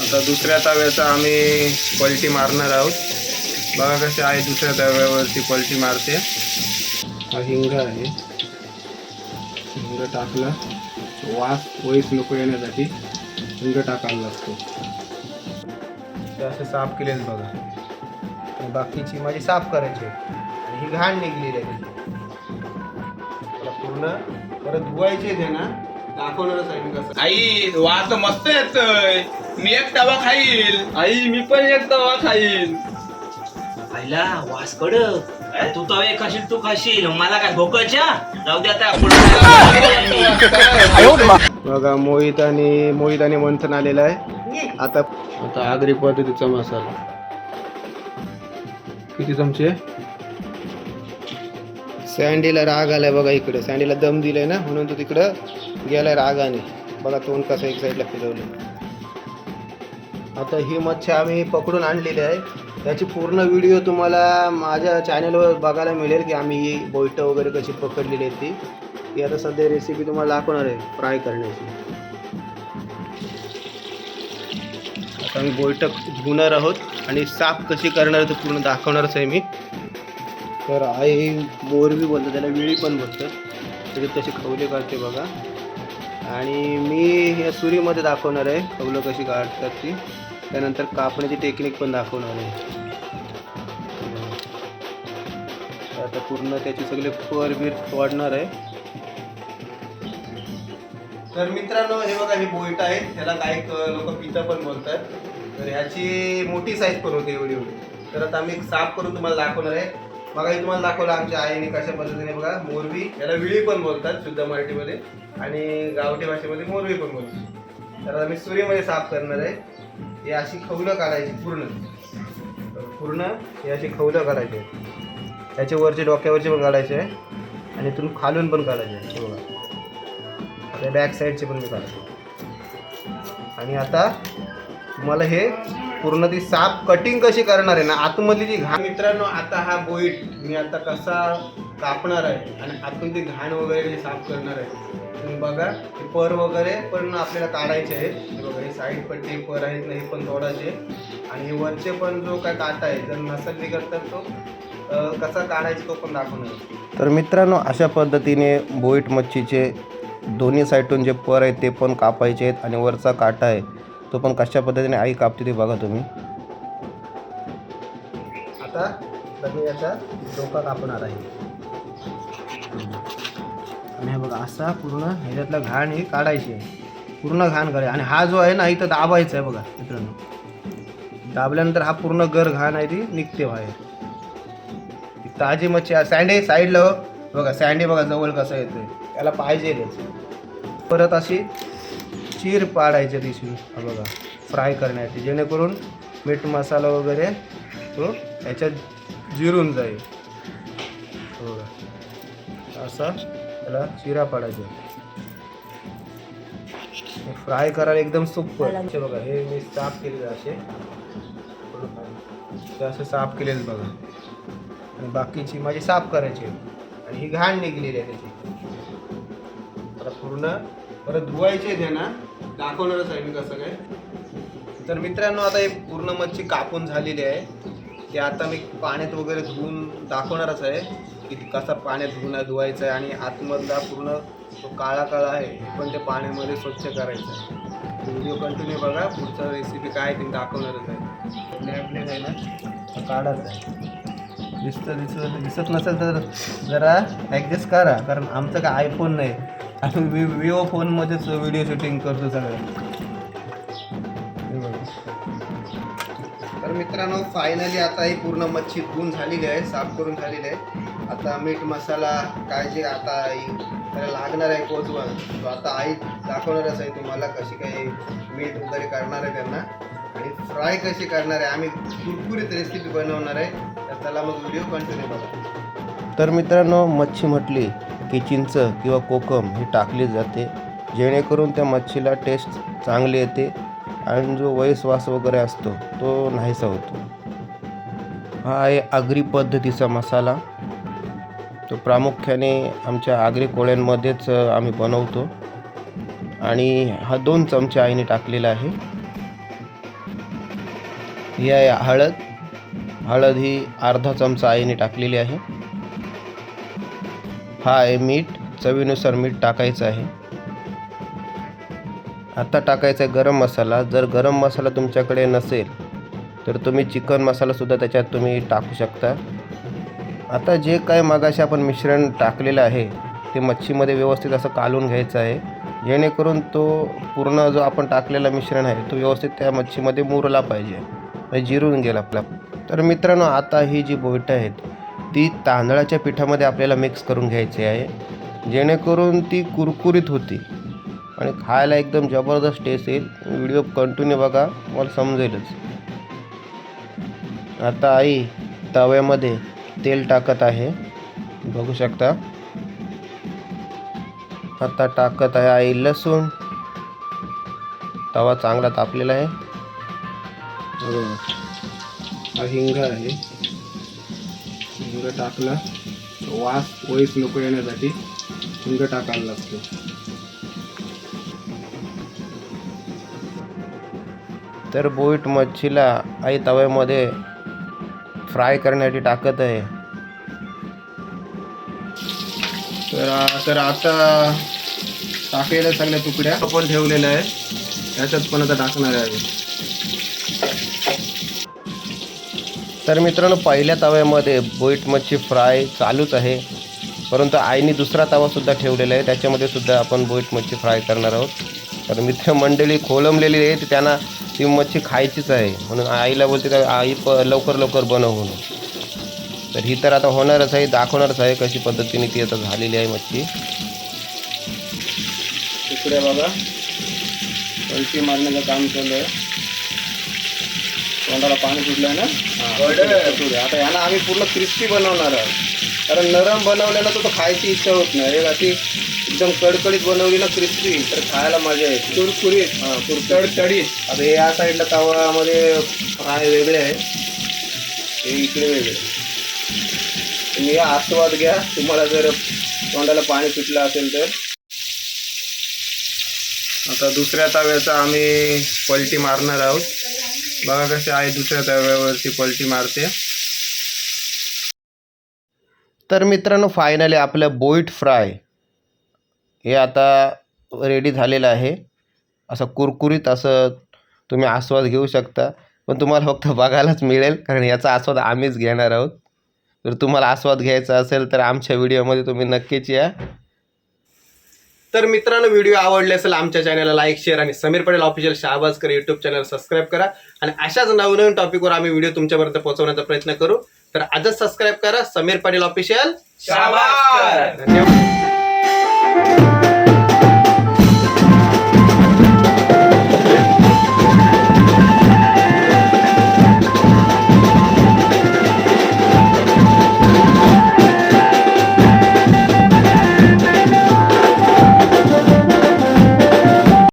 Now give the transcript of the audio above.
आता दुसऱ्या तव्याचा आम्ही पलटी मारणार आहोत. बघा कसे आहे दुसऱ्या तव्यावरती पलटी मारते. हा हिंग आहे. हिंग टाकला. वास वैस नको येण्यासाठी हिंग टाकायला लागतो. ते असे साफ केलेच बघा. बाकीची माझी साफ करायची आहे. आणि ही घाण निघलेली आहे पूर्ण परत धुवायचे ते ना. आई वास मस्त येतोय. मी एक तवा खाईल. आई मी पण एक तवा खाईल. आईला वास अरे तू तवे खाशील तू खाशील. मला काय भोकाच्या जाऊ दे आता. बघा मोहित आणि मोहित आणि मंथन आलेला आहे. आता आता आगरी पद्धतीचा मसाला. किती चमचे? सँडीला राग आलाय बघा इकडे. सँडीला दम दिलाय ना म्हणून तो तिकडं गेलाय रागाने. बघा तोंड कसं एक साईडला फिरवलं आता ही मच्छी आम्ही पकडून आणलेली आहे. त्याची पूर्ण व्हिडिओ तुम्हाला माझ्या चॅनलवर बघायला मिळेल की आम्ही ही बोईटं वगैरे कशी पकडलेली आहे ती. ती आता सध्या रेसिपी तुम्हाला दाखवणार आहे फ्राय करण्याची. आता आम्ही बोईटं धुणार आहोत आणि साफ कशी करणार आहे ते पूर्ण दाखवणारच आहे मी. तर आई मोरबी बोलतो त्याला विळी पण बोलतं त्याच्यात तशी खवले काढते बघा. आणि मी या सुरीमध्ये दाखवणार आहे खवलं कशी काढतात ती. त्यानंतर कापण्याची टेक्निक पण दाखवणार आहे. आता पूर्ण त्याचे सगळे फर बीर वाढणार आहे. तर मित्रांनो हे बघा हे बोईट आहे. त्याला काही लोक पिता पण बोलतात. तर ह्याची मोठी साईज पण होते एवढी एवढी. तर आता आम्ही साफ करून तुम्हाला दाखवणार आहे. बघा हे तुम्हाला दाखवलं आमच्या आईने कशा पद्धतीने बघा मोरबी याला विळी पण बोलतात शुद्ध मराठीमध्ये आणि गावठी भाषेमध्ये मोरबी पण बोलतात. तर आता मी सुरीमध्ये साफ करणार आहे. हे अशी खवलं काढायची पूर्ण. पूर्ण हे अशी खवलं काढायची. त्याचे वरचे डोक्यावरचे पण काढायचे आहे. आणि इथून खालून पण काढायचे आहे. बघा. आता बॅक साईडचे पण मी काढायचे आणि आता तुम्हाला हे पूर्ण ती साफ कटिंग कशी करणार आहे ना आतमधली जी घाण मित्रांनो आता हा बोईट मी आता कसा कापणार आहे आणि आतून ती घाण वगैरे जी साफ करणार आहे तुम्ही बघा हे पर वगैरे पण आपल्याला काढायचे आहेत. बघा हे साईड पट्टी पर आहेत ना हे पण तोडायचे आणि हे वरचे पण जो काय काटा आहे जर नसेल तर तो कसा काढायचा तो पण दाखवणार. तर मित्रांनो अशा पद्धतीने बोईट मच्छीचे दोन्ही साईडून जे पर आहेत ते पण कापायचे आहेत आणि वरचा काटा आहे. तो पण कशा पद्धतीने आई कापते ते बघा तुम्ही. आता मी याचा डोका कापणार आहे. आणि हे बघा असा पूर्ण ह्याच्यातला घाण हे काढायची. आहे पूर्ण घाण काढायची आणि हा जो आहे ना इथं दाबायचा आहे बघा मित्रांनो. दाबल्यानंतर हा पूर्ण गर घाण आहे ती निघते बाहेर. ताजी मच्छी सँडे साईडला हो. बघा सँडे बघा जवळ कसं येतोय. त्याला पाहिजे परत अशी खीर पाडायची तिची हा बघा फ्राय करण्यासाठी. जेणेकरून मीठ मसाला वगैरे तो याच्यात जिरून जाईल. बघा. असा त्याला शिरा पाडायचा. फ्राय करायला एकदम सुपर बघा हे मी साफ केले असे. असे साफ केलेलं बघा. आणि बाकीची माझी साफ करायची आहे. आणि ही घाण निघलेली आहे त्याची. आता पूर्ण परत धुवायचे ते ना दाखवणारच आहे मी कसं काय. तर मित्रांनो आता हे पूर्ण मच्छी कापून झालेली आहे. ते आता मी पाण्यात वगैरे धुवून दाखवणारच आहे की कसा पाण्यात धुणं धुवायचं आहे आणि आतमधला पूर्ण तो काळा काळा आहे पण ते पाण्यामध्ये स्वच्छ करायचं आहे. व्हिडिओ कंटिन्यू बघा पुढचा रेसिपी काय ते दाखवणारच आहे. ब्लॅक आहे ना काढायचं आहे. दिसतं दिसत दिसत नसेल तर जरा ॲडजस्ट करा कारण आमचं काय आयफोन नाही. आम्ही वि विवो फोनमध्येच व्हिडिओ शूटिंग करतो सगळं. तर मित्रांनो फायनली आता ही पूर्ण मच्छी धुवून झालेली आहे साफ करून झालेली आहे. आता मीठ मसाला काय जे आता ही त्याला लागणार आहे पोचवण तो आता आई दाखवणारच आहे तुम्हाला कशी काही मीठ वगैरे करणार आहे त्यांना. आणि फ्राय कशी करणार आहे आम्ही कुरकुरीत रेसिपी बनवणार आहे. तर त्याला मग व्हिडिओ कंटिन्यू बघा. तर मित्रांनो मच्छी म्हटली. की चिंच किंवा कोकम ही टाकली जाते. जेणेकरून त्या मच्छीला टेस्ट चांगली येते आणि जो वयस्वास वगैरे असतो तो नाहीसा होतो. हा आहे आगरी पद्धतीचा मसाला. तो प्रामुख्याने आमच्या आगरी कोळ्यांमध्येच आम्ही बनवतो. आणि हा दोन चमचे आईने टाकलेला आहे. ही आहे हळद. हळद ही अर्धा चमचा आईने टाकलेली आहे. हा आहे मीठ. चवीनुसार मीठ टाकायचं आहे. आता टाकायचा आहे गरम मसाला. जर गरम मसाला तुमच्याकडे नसेल तर तुम्ही चिकन मसालासुद्धा त्याच्यात तुम्ही टाकू शकता. आता जे काय मगाशी आपण मिश्रण टाकलेलं आहे ते मच्छीमध्ये व्यवस्थित असं कालून घ्यायचं आहे. जेणेकरून तो पूर्ण जो आपण टाकलेला मिश्रण आहे तो व्यवस्थित त्या मच्छीमध्ये मुरला पाहिजे. म्हणजे जिरून गेला आपला. तर मित्रांनो आता ही जी बोईटं आहेत ती तांदळाच्या पिठामध्ये आपल्याला मिक्स करून घ्यायची आहे. जेणेकरून ती कुरकुरीत होती. आणि खायला एकदम जबरदस्त टेस्ट येईल. व्हिडिओ कंटिन्यू बघा मला समजेलच. आता आई तव्यामध्ये तेल टाकत आहे. बघू शकता. आता टाकत आहे आई लसूण. तवा चांगला तापलेला आहे. हो. हिंग आहे. हिंग टाकला. वास वहीच नको येण्यासाठी हिंग टाकायला लागतो. तर बोईट मच्छीला आई तव्यामध्ये फ्राय करण्यासाठी टाकत आहे. तर तर आता टाकलेल्या सगळ्या तुकड्या. आपण ठेवलेल्या आहे याच्यात पण आता टाकणार आहे. तर मित्रांनो पहिल्या तव्यामध्ये बोईट मच्छी फ्राय चालूच आहे. परंतु आईने दुसरा तवासुद्धा ठेवलेला आहे. त्याच्यामध्ये सुद्धा आपण बोईट मच्छी फ्राय करणार आहोत. तर मित्र मंडळी खोलंबलेली आहे तर त्यांना ती मच्छी खायचीच आहे. म्हणून आईला बोलते का आई प लवकर लवकर बनव म्हणून. तर ही तर आता होणारच आहे दाखवणारच आहे कशी पद्धतीने ती आता झालेली आहे मच्छी. तिकडे बघा. पलटी मारण्याचं काम चालू आहे. तोंडाला पाणी सुटलं आहे ना आता याला आम्ही पूर्ण क्रिस्पी बनवणार आहोत. कारण नरम बनवलेला तर तो खायची इच्छा होत नाही. एक अशी एकदम कडकडीत बनवली ना क्रिस्पी तर खायला मजा येते. कुरकुरीत. हां कुरतडतडीत आता हे या साईडला तवामध्ये फ्राय वेगळे आहे हे इकडे वेगळे. तुम्ही या आस्वाद घ्या. तुम्हाला जर तोंडाला पाणी सुटलं असेल तर. आता दुसऱ्या तव्याचा आम्ही पलटी मारणार आहोत. बघा कसे आहे दुसऱ्या तव्यावरती पलटी मारते. तर मित्रांनो फायनली आपलं बोईट फ्राय हे आता रेडी झालेलं आहे. असं कुरकुरीत असं तुम्ही आस्वाद घेऊ शकता. पण तुम्हाला फक्त बघायलाच मिळेल कारण याचा आस्वाद आम्हीच घेणार आहोत. जर तुम्हाला आस्वाद घ्यायचा असेल तर आमच्या व्हिडिओमध्ये तुम्ही नक्कीच या. तर मित्रांनो व्हिडिओ आवडले असेल आमच्या चॅनलला लाईक शेअर आणि Sameer Patel official Shahbazkar YouTube channel subscribe करा. आणि अशाच नवनवीन टॉपिकवर आम्ही व्हिडिओ तुमच्यापर्यंत पोहोचवण्याचा प्रयत्न करू. तर आजच सबस्क्राईब करा. समीर पाटील ऑफिशियल शाबास धन्यवाद.